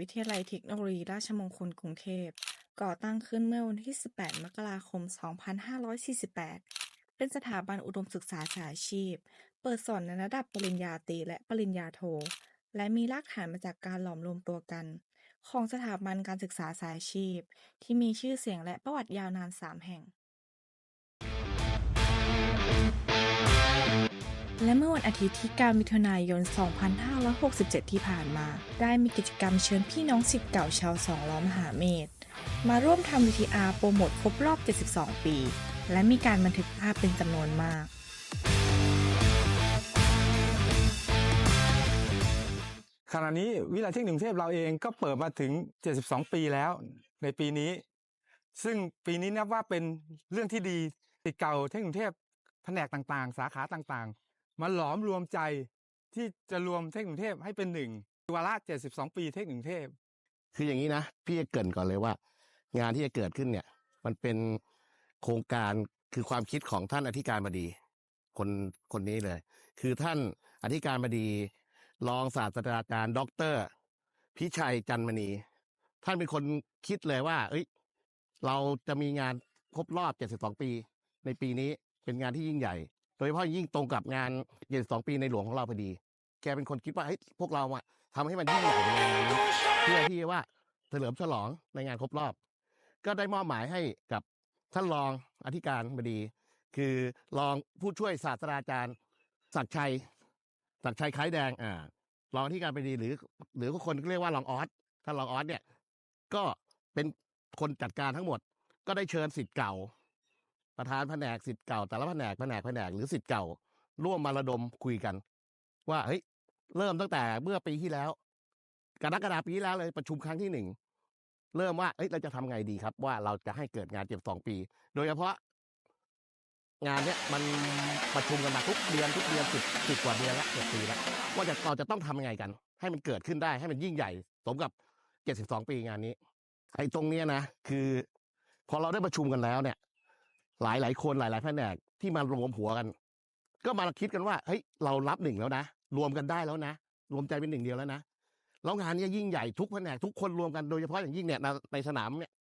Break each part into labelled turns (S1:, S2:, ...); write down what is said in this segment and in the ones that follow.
S1: วิทยาลัยเทคโนโลยีราชมงคลกรุงเทพ ก่อตั้งขึ้นเมื่อวันที่ 18 มกราคม 2548 เป็นสถาบันอุดมศึกษาสายอาชีพ เปิดสอนในระดับปริญญาตรีและปริญญาโท และมีรากฐานมาจากการหลอมรวมตัวกัน ของสถาบันการศึกษาสายอาชีพ ที่มีชื่อเสียงและประวัติยาวนาน 3 แห่ง และเมื่อวันอาทิตย์ที่ 9 มิถุนายน 2567 ที่ผ่านมา ได้มีกิจกรรมเชิญพี่น้องศิษย์เก่าชาวสองล้อมหาเมธมาร่วมทำ VTR โปรโมทครบรอบ 72 ปี และมีการบันทึกภาพเป็นจำนวนมาก
S2: ขณะนี้วิทยาลัยเทคนิคกรุงเทพเราเองก็เปิดมาถึง 72 ปีแล้วในปีนี้ ซึ่งปีนี้นับว่าเป็นเรื่องที่ดีติดเก่าเทคนิคกรุงเทพแผนกต่างๆ สาขาต่างๆ มาหลอมรวมใจที่จะรวมเทคกรุงเทพให้เป็นหนึ่งวาระ72 ปีเทคกรุงเทพ
S3: คืออย่างนี้นะ พี่จะเกินก่อนเลยว่า งานที่จะเกิดขึ้นเนี่ย มันเป็นโครงการคือความคิดของท่านอธิการบดี คนคนนี้เลย คือท่านอธิการบดี รองศาสตราจารย์ด็อกเตอร์พิชัยจันมณี ท่านเป็นคนคิดเลยว่า เอ้ย เราจะมีงานครบรอบ 72 ปี ในปีนี้เป็นงานที่ยิ่งใหญ่ โดยเฉพาะยิ่งตรงกับงาน72ปีในหลวงของเราพอดี แกเป็นคนคิดว่าเฮ้ยพวกเราอะทำให้มันยิ่งใหญ่ในงานนี้เพื่อที่ว่าเฉลิมฉลองในงานครบรอบ ก็ได้มอบหมายให้กับท่านรองอธิการบดี คือรองผู้ช่วยศาสตราจารย์ศักชัยศักชัยคล้ายแดงอ่ารองอธิการบดีหรือ หรือคนเรียกว่ารองออสท่านรองออสเนี่ย ก็เป็นคนจัดการทั้งหมด ก็ได้เชิญสิทธิ์เก่า ประธานแผนกสิทธิ์เก่า แต่ละแผนกแผนกแผนกหรือสิทธิ์เก่า ร่วมมาระดมคุยกัน ว่าเฮ้ยเริ่มตั้งแต่เมื่อปีที่แล้วกรกฎาปีที่แล้วเลยประชุมครั้งที่หนึ่งเริ่มว่าเอ้ยเราจะทำไงดีครับ ว่าเราจะให้เกิดงานเจ็บสองปี โดยเฉพาะ งานเนี้ยมันประชุมกันมาทุกเดือนทุกเดือนสิบสิบกว่าเดือนละเกือบปีละว่าจะเราจะต้องทำยังไงกัน ให้มันเกิดขึ้นได้ให้มันยิ่งใหญ่สมกับเจ็ดสิบสองปีงานนี้ไอ้ตรงเนี้ยนะคือ พอเราได้ประชุมกันแล้วเนี่ย หลายหลายคนหลายหลายแผนกที่มารวมหัวกัน ก็มาคิดกันว่าเฮ้ยเรารับหนึ่งแล้วนะรวมกันได้แล้วนะรวมใจเป็นหนึ่งเดียวแล้วนะแล้วงานนี้ยิ่งใหญ่ทุกแผนกทุกคนรวมกันโดยเฉพาะอย่างยิ่งเนี่ยในในสนามเนี่ย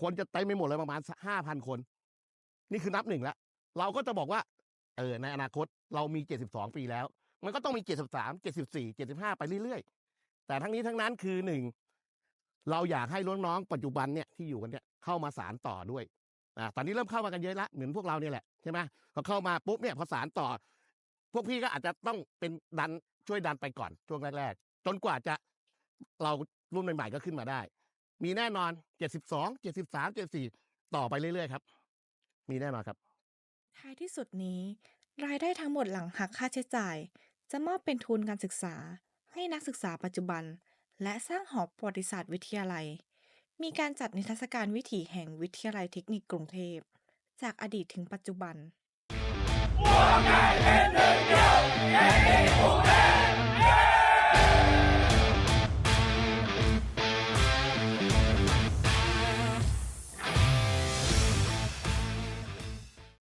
S3: คนจะเต็มไปหมดเลยประมาณห้าพันคน นี่คือนับหนึ่งแล้วเราก็จะบอกว่า เออในอนาคตเรามีเจ็ดสิบสองปีแล้ว มันก็ต้องมีเจ็ดสิบสามเจ็ดสิบสี่เจ็ดสิบห้าไปเรื่อยๆ แต่ทั้งนี้ทั้งนั้นคือหนึ่งเราอยากให้น้องๆปัจจุบันเนี่ยที่อยู่กันเนี่ยเข้ามาสารต่อด้วย อ่าตอนนี้เริ่มเข้ามากันเยอะละเหมือนพวกเราเนี่ยแหละใช่ไหมพอเข้ามาปุ๊บเนี่ยพอสารต่อ พวกพี่ก็อาจจะต้องเป็นดันช่วยดันไปก่อนช่วงแรกๆจนกว่าจะเรารุ่นใหม่ๆก็ขึ้นมาได้ มีแน่นอนเจ็ดสิบสองเจ็ดสิบสามเจ็ดสี่ต่อไปเรื่อยๆครับ มีแน่นอนครับ
S1: ท้ายที่สุดนี้ รายได้ทั้งหมดหลังหักค่าใช้จ่าย จะมอบเป็นทุนการศึกษา ให้นักศึกษาปัจจุบัน และสร้างหอประวัติศาสตร์วิทยาลัย มีการจัดนิทรรศการวิถีแห่งวิทยาลัยเทคนิคกรุงเทพ จากอดีตถึงปัจจุบั
S4: น